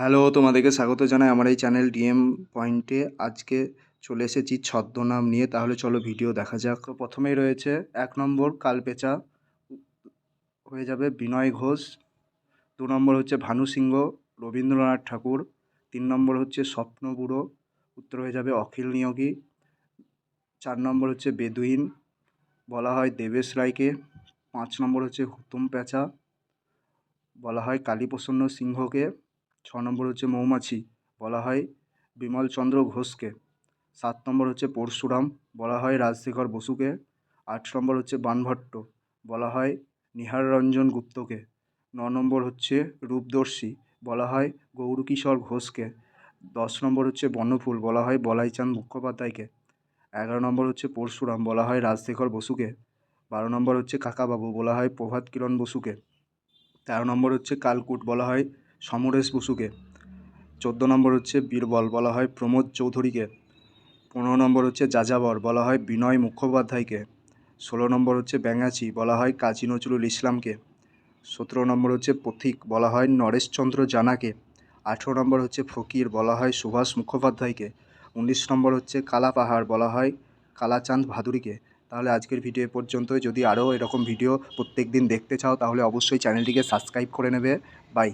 Hello, তোমাদেরকে স্বাগত জানাই আমার এই চ্যানেল ডিএম পয়েন্টে। আজকে চলে এসেছি ছদ্মনাম নিয়ে। তাহলে চলো ভিডিও দেখা যাক। প্রথমেই রয়েছে এক নম্বর কালপেচা, হয়ে যাবে বিনয় ঘোষ। দু নম্বর হচ্ছে ভানু সিংহ, রবীন্দ্রনাথ ঠাকুর। তিন নম্বর হচ্ছে স্বপ্ন বুড়ো, উত্তর হয়ে যাবে অখিল নিয়োগী। চার নম্বর হচ্ছে বেদুইন, বলা হয় দেবেশ রায়কে। পাঁচ নম্বর হচ্ছে হুতুম প্যাঁচা বলা হয় কালীপ্রসন্ন সিংহকে। ছ নম্বর হচ্ছে মৌমাছি, বলা হয় বিমলচন্দ্র ঘোষকে। সাত নম্বর হচ্ছে পরশুরাম, বলা হয় রাজশেখর বসুকে। আট নম্বর হচ্ছে বানভট্ট, বলা হয় নিহার রঞ্জন গুপ্তকে। ন নম্বর হচ্ছে রূপদর্শী, বলা হয় গৌরকিশোর ঘোষকে। দশ নম্বর হচ্ছে বনফুল, বলা হয় বলাইচাঁদ মুখোপাধ্যায়কে। এগারো নম্বর হচ্ছে পরশুরাম, বলা হয় রাজশেখর বসুকে। বারো নম্বর হচ্ছে কাকাবাবু, বলা হয় প্রভাত কিরণ বসুকে। তেরো নম্বর হচ্ছে কালকুট, বলা হয় সমরেশ বসুকে। চোদ্দ নম্বর হচ্ছে বীরবল, বলা হয় প্রমোদ চৌধুরীকে। পনেরো নম্বর হচ্ছে যাযাবর, বলা হয় বিনয় মুখোপাধ্যায়কে। ষোলো নম্বর হচ্ছে ব্যাঙাচি, বলা হয় কাজী নজরুল ইসলামকে। সতেরো নম্বর হচ্ছে পথিক, বলা হয় নরেশচন্দ্র জানাকে। আঠেরো নম্বর হচ্ছে ফকির, বলা হয় সুভাষ মুখোপাধ্যায়কে। উনিশ নম্বর হচ্ছে কালাপাহাড়, বলা হয় কালাচাঁদ ভাদুরীকে। তাহলে আজকের ভিডিও এ পর্যন্তই। যদি আরও এরকম ভিডিও প্রত্যেক দিন দেখতে চাও, তাহলে অবশ্যই চ্যানেলটিকে সাবস্ক্রাইব করে নেবে। বাই।